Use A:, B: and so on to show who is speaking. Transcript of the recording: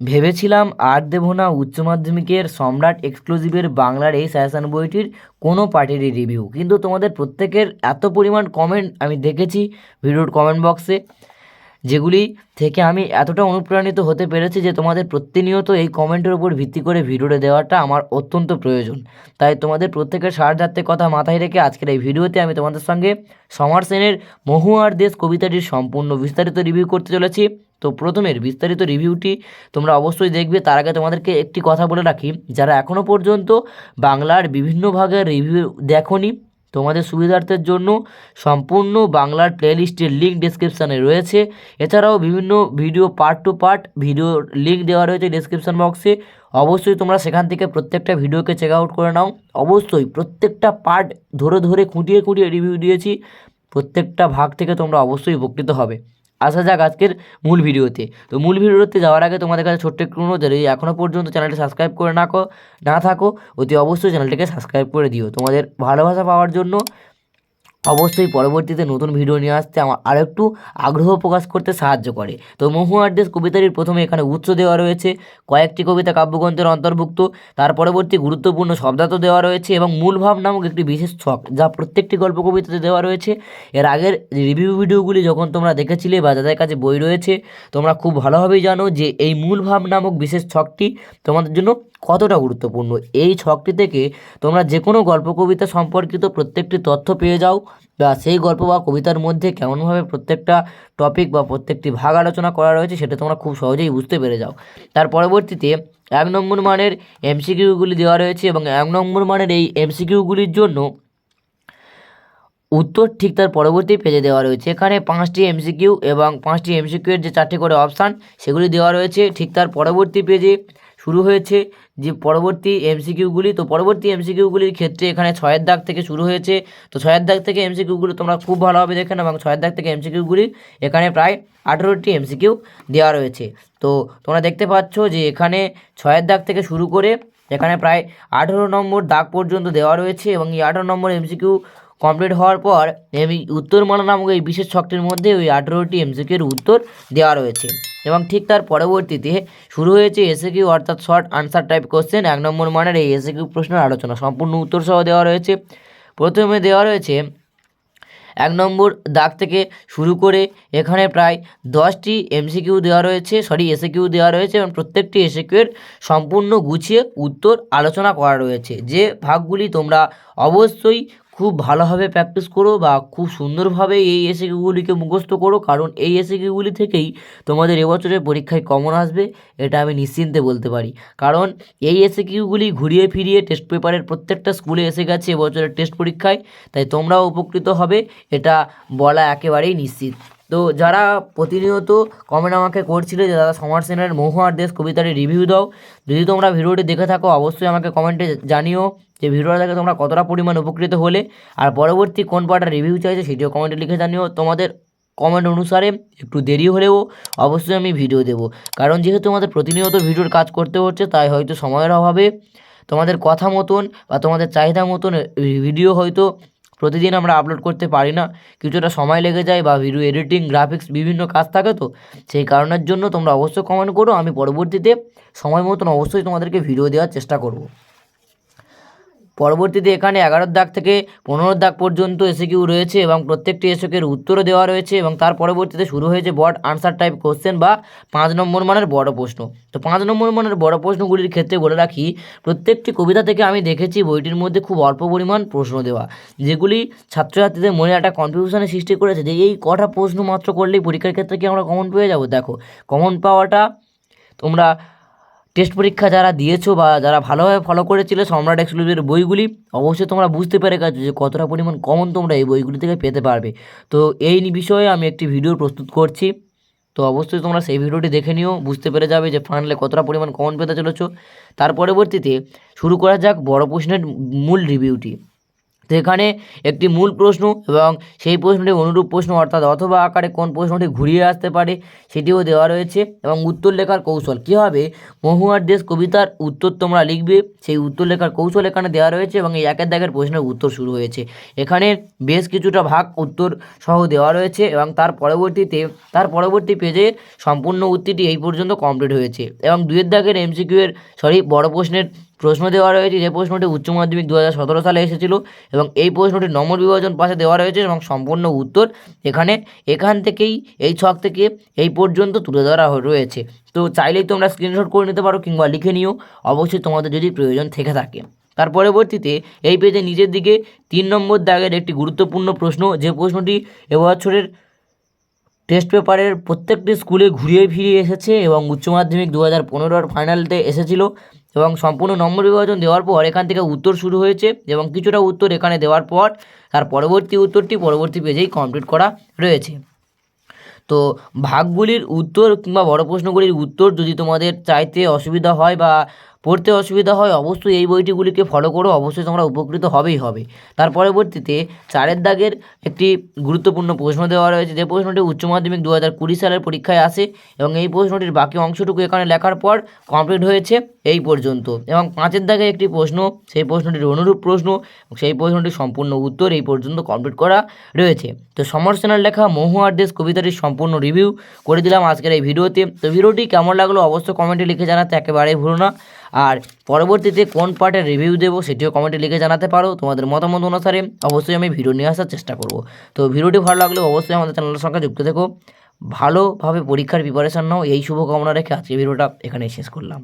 A: ভেবেছিলাম আর দেবো না উচ্চ মাধ্যমিকের সম্রাট এক্সক্লুসিভের বাংলার এই সায়াসান বইটির কোনো পার্টিরই রিভিউ কিন্তু তোমাদের প্রত্যেকের এত পরিমাণ কমেন্ট আমি দেখেছি, ভিডিওর কমেন্ট বক্সে যেগুলি থেকে আমি এতটা অনুপ্রাণিত হতে পেরেছি যে তোমাদের প্রতিনিয়ত এই কমেন্টের উপর ভিত্তি করে ভিডিওটা দেওয়াটা আমার অত্যন্ত প্রয়োজন। তাই তোমাদের প্রত্যেকের সারধার্থের কথা মাথায় রেখে আজকের এই ভিডিওতে আমি তোমাদের সঙ্গে সমর সেনের মহুয়ার দেশ কবিতাটির সম্পূর্ণ বিস্তারিত রিভিউ করতে চলেছি। তো প্রথমের বিস্তারিত রিভিউটি তোমরা অবশ্যই দেখবে। তার আগে তোমাদেরকে একটি কথা বলে রাখি, যারা এখনও পর্যন্ত বাংলার বিভিন্ন ভাগের রিভিউ দেখোনি তোমাদের সুবিধার্থের জন্য সম্পূর্ণ বাংলার প্লেলিস্টের লিঙ্ক ডিসক্রিপশানে রয়েছে। এছাড়াও বিভিন্ন video part two part video link দেওয়া রয়েছে ডিসক্রিপশান বক্সে অবশ্যই তোমরা সেখান থেকে প্রত্যেকটা ভিডিওকে চেক আউট করে নাও। অবশ্যই প্রত্যেকটা পার্ট ধরে ধরে খুঁটিয়ে খুঁটিয়ে রিভিউ দিয়েছি। প্রত্যেকটা ভাগ থেকে তোমরা অবশ্যই উপকৃত হবে। আসা যাক আজকের মূল ভিডিওতে। তো মূল ভিডিওতে যাওয়ার আগে তোমাদের কাছে ছোট্ট একটু অনুরোধ, যদি এখনও পর্যন্ত চ্যানেলটি সাবস্ক্রাইব করে না না থাকো, অতি অবশ্যই চ্যানেলটিকে সাবস্ক্রাইব করে দিও। তোমাদের ভালোবাসা পাওয়ার জন্য অবশ্যই পরবর্তীতে নতুন ভিডিও নিয়ে আসতে আমার আরও একটু আগ্রহ প্রকাশ করতে সাহায্য করে। তো মহুয়ার দেশ কবিতাটির প্রথমে এখানে উৎস দেওয়া রয়েছে, কয়েকটি কবিতা কাব্যগ্রন্থের অন্তর্ভুক্ত, তার পরবর্তী গুরুত্বপূর্ণ শব্দার্থ দেওয়া রয়েছে এবং মূল ভাব নামক একটি বিশেষ ছক, যা প্রত্যেকটি গল্প কবিতাতে দেওয়া রয়েছে। এর আগের রিভিউ ভিডিওগুলি যখন তোমরা দেখেছিলে বা যাদের কাছে বই রয়েছে, তোমরা খুব ভালোভাবেই জানো যে এই মূল ভাব নামক বিশেষ ছকটি তোমাদের জন্য কতটা গুরুত্বপূর্ণ? এই ছকটি থেকে তোমরা যে কোনো গল্প, কবিতা সম্পর্কিত প্রত্যেকটি তথ্য পেয়ে যাও। বা সেই গল্প বা কবিতার মধ্যে কেমনভাবে প্রত্যেকটা টপিক বা প্রত্যেকটি ভাগ আলোচনা করা রয়েছে সেটা তোমরা খুব সহজেই বুঝতে পেরে যাও। তার পরবর্তীতে এক নম্বর মানের এমসিকিউগুলি দেওয়া রয়েছে এবং এক নম্বর মানের এই এমসিকিউগুলির জন্য উত্তর ঠিক তার পরবর্তী পেজে দেওয়া রয়েছে। এখানে পাঁচটি এমসিকিউ এবং পাঁচটি এমসিকিউ এর যে চারটি করে অপশান সেগুলি দেওয়া রয়েছে ঠিক তার পরবর্তী পেজে শুরু হয়েছে যে পরবর্তী এমসিকিউগুলি, তো পরবর্তী এমসিকিউগুলির ক্ষেত্রে এখানে ছয়ের দাগ থেকে শুরু হয়েছে। তো ছয়ের দাগ থেকে এমসিকিউগুলি তোমরা খুব ভালোভাবে দেখেন এবং ছয়ের দাগ থেকে এমসিকিউগুলি এখানে প্রায় আঠেরোটি এমসিকিউ দেওয়া রয়েছে। তো তোমরা দেখতে পাচ্ছ যে এখানে ছয়ের দাগ থেকে শুরু করে এখানে প্রায় আঠেরো নম্বর দাগ পর্যন্ত দেওয়া রয়েছে এবং এই আঠেরো নম্বর এমসিকিউ কমপ্লিট হওয়ার পর এই উত্তরমালা নামক এই বিশেষ ছকটির মধ্যে ওই আঠেরোটি এমসিকিউর উত্তর দেওয়া রয়েছে। এবং ঠিক তার পরবর্তীতে শুরু হয়েছে এসএকিউ অর্থাৎ শর্ট আনসার টাইপ কোশ্চেন এক নম্বর মানের এই এসএকিউ প্রশ্নের আলোচনা। সম্পূর্ণ উত্তর সহ দেওয়া রয়েছে। প্রথমে দেওয়া রয়েছে, এক নম্বর দাগ থেকে শুরু করে এখানে প্রায় দশটি এমসিকিউ দেওয়া রয়েছে সরি এসএকিউ দেওয়া রয়েছে এবং প্রত্যেকটি এসএকিউয়ের সম্পূর্ণ গুছিয়ে উত্তর আলোচনা করা রয়েছে। যে ভাগগুলি তোমরা অবশ্যই খুব ভালোভাবে প্র্যাকটিস করো বা খুব সুন্দরভাবে এই এসএকিউগুলিকে মুখস্থ করো। কারণ এই এসএকিউগুলি থেকেই তোমাদের এবছরের পরীক্ষায় কমন আসবে, এটা আমি নিশ্চিন্তে বলতে পারি। কারণ এই এসএকিউগুলি ঘুরিয়ে ফিরিয়ে টেস্ট পেপারের প্রত্যেকটা স্কুলে এসে গেছে এবছরের টেস্ট পরীক্ষায়, তাই তোমরাও উপকৃত হবে, এটা বলা একেবারেই নিশ্চিত। তো যারা প্রতিনিয়ত কমেন্ট আমাকে করছিলে যে, দাদা সমার সেনের মহুয়ার দেশ কবিতাটি রিভিউ দাও যদি তোমরা ভিডিওটি দেখে থাকো, অবশ্যই আমাকে কমেন্টে জানিও। যে ভিডিওটা দেখে তোমরা কতটা পরিমাণ উপকৃত হলে আর পরবর্তী কোন পার্টটা রিভিউ চাইছে সেটিও কমেন্টে লিখে জানিও। তোমাদের কমেন্ট অনুসারে একটু দেরি হলেও অবশ্যই আমি ভিডিও দেবো। কারণ যেহেতু আমাদের প্রতিনিয়ত ভিডিওর কাজ করতে হচ্ছে, তাই হয়তো সময়ের অভাবে তোমাদের কথা মতন বা তোমাদের চাহিদা মতন ভিডিও হয়তো প্রতিদিন আমরা আপলোড করতে পারি না। কিছুটা সময় লেগে যায় বা ভিডিও এডিটিং গ্রাফিক্স বিভিন্ন কাজ থাকে তো, সেই কারণের জন্য তোমরা অবশ্যই কমেন্ট করো। আমি পরবর্তীতে সময় মতন অবশ্যই তোমাদেরকে ভিডিও দেওয়ার চেষ্টা করব। পরবর্তীতে এখানে এগারোর দাগ থেকে পনেরোর দাগ পর্যন্ত এসিকিউ রয়েছে এবং প্রত্যেকটি এসকের উত্তরও দেওয়া রয়েছে এবং তার পরবর্তীতে শুরু হয়েছে বড আনসার টাইপ কোশ্চেন বা পাঁচ নম্বর মানের বড় প্রশ্ন। তো পাঁচ নম্বর মানের বড় প্রশ্নগুলির ক্ষেত্রে বলে রাখি, প্রত্যেকটি কবিতা থেকে আমি দেখেছি বইটির মধ্যে খুব অল্প পরিমাণ প্রশ্ন দেওয়া, যেগুলি ছাত্রছাত্রীদের মনে একটা কনফিউশনের সৃষ্টি করেছে যে এই কটা প্রশ্ন মাত্র করলেই পরীক্ষার ক্ষেত্রে কি আমরা কমন পেয়ে যাব? দেখো কমন পাওয়াটা তোমরা টেস্ট পরীক্ষা যারা দিয়েছ বা যারা ভালোভাবে ফলো করেছিলে সম্রাট এক্সক্লুসিভের বইগুলি, অবশ্যই তোমরা বুঝতে পেরে গেছো যে কতটা পরিমাণ কমন তোমরা এই বইগুলি থেকে পেতে পারবে। তো এই বিষয়ে আমি একটি ভিডিও প্রস্তুত করছি। তো অবশ্যই তোমরা সেই ভিডিওটি দেখে নিও, বুঝতে পেরে যাবে যে ফাইনালে কতটা পরিমাণ কমন পেতে চলেছ। তার পরবর্তীতে শুরু করা যাক বড় প্রশ্নের মূল রিভিউটি তো এখানে একটি মূল প্রশ্ন এবং সেই প্রশ্নটি অনুরূপ প্রশ্ন, অর্থাৎ অথবা আকারে কোন প্রশ্নটি ঘুরিয়ে আসতে পারে সেটিও দেওয়া রয়েছে এবং উত্তর লেখার কৌশল। কী হবে মহুয়ার দেশ কবিতার উত্তর তোমরা লিখবে? সেই উত্তর লেখার কৌশল এখানে দেওয়া রয়েছে এবং এই একের দাগের প্রশ্নের উত্তর শুরু হয়েছে। এখানে বেশ কিছুটা ভাগ উত্তর সহ দেওয়া রয়েছে এবং তার পরবর্তীতে, তার পরবর্তী পেজে সম্পূর্ণ উত্তরটি এই পর্যন্ত কমপ্লিট হয়েছে। এবং দুয়ের দাগের এমসিকিউ এর সরি বড় প্রশ্নের প্রশ্ন দেওয়া রয়েছে যে প্রশ্নটি উচ্চ মাধ্যমিক দু হাজার সতেরো সালে এসেছিল এবং এই প্রশ্নটি নম্বর বিভাজন পাশে দেওয়া রয়েছে এবং সম্পূর্ণ উত্তর এখানে এখান থেকেই এই ছক থেকে এই পর্যন্ত তুলে ধরা রয়েছে। তো চাইলেই তোমরা স্ক্রিনশট করে নিতে পারো কিংবা লিখে নিও। অবশ্যই তোমাদের যদি প্রয়োজন থেকে থাকে। তার পরবর্তীতে এই পেজে নিচের দিকে তিন নম্বর দাগের একটি গুরুত্বপূর্ণ প্রশ্ন, যে প্রশ্নটি এবছরের টেস্ট পেপারের প্রত্যেকটি স্কুলে ঘুরিয়ে ফিরিয়ে এসেছে এবং উচ্চ মাধ্যমিক দু হাজার পনেরোর ফাইনালতে এসেছিল। এবং সম্পূর্ণ নম্বর বিভাজন দেওয়ার পর এখান থেকে উত্তর শুরু হয়েছে এবং কিছুটা উত্তর এখানে দেওয়ার পর তার পরবর্তী উত্তরটি পরবর্তী পেজেই কমপ্লিট করা রয়েছে। তো ভাগগুলির উত্তর কিংবা বড় প্রশ্নগুলির উত্তর যদি তোমাদের চাইতে অসুবিধা হয় বা পড়তে অসুবিধা হয়, অবশ্যই এই বইটিগুলিকে ফলো করো, অবশ্যই তোমরা উপকৃত হবেই হবে। তার পরবর্তীতে চারের দাগের একটি গুরুত্বপূর্ণ প্রশ্ন দেওয়া রয়েছে, যে প্রশ্নটি উচ্চ মাধ্যমিক দু হাজার কুড়ি সালের পরীক্ষায় আসে এবং এই প্রশ্নটির বাকি অংশটুকু এখানে লেখার পর কমপ্লিট হয়েছে এই পর্যন্ত। এবং পাঁচের দাগে একটি প্রশ্ন, সেই প্রশ্নটির অনুরূপ প্রশ্ন সেই প্রশ্নটির সম্পূর্ণ উত্তর এই পর্যন্ত কমপ্লিট করা রয়েছে। তো সমর সেনার লেখা মহুয়ার দেশ কবিতাটির সম্পূর্ণ রিভিউ করে দিলাম আজকের এই ভিডিওতে। তো ভিডিওটি কেমন লাগল অবশ্যই কমেন্টে লিখে জানাতে একেবারেই ভুলো না। আর পরবর্তীতে কোন পার্টের রিভিউ দেবো সেটিও কমেন্টে লিখে জানাতে পারো। তোমাদের মতামত অনুসারে অবশ্যই আমি ভিডিও নিয়ে আসার চেষ্টা করব। তো ভিডিওটি ভালো লাগলে অবশ্যই আমাদের চ্যানেলের সঙ্গে যুক্ত থেকো। ভালোভাবে পরীক্ষার প্রিপারেশান নাও। এই শুভকামনা রেখে আজকে ভিডিওটা এখানেই শেষ করলাম।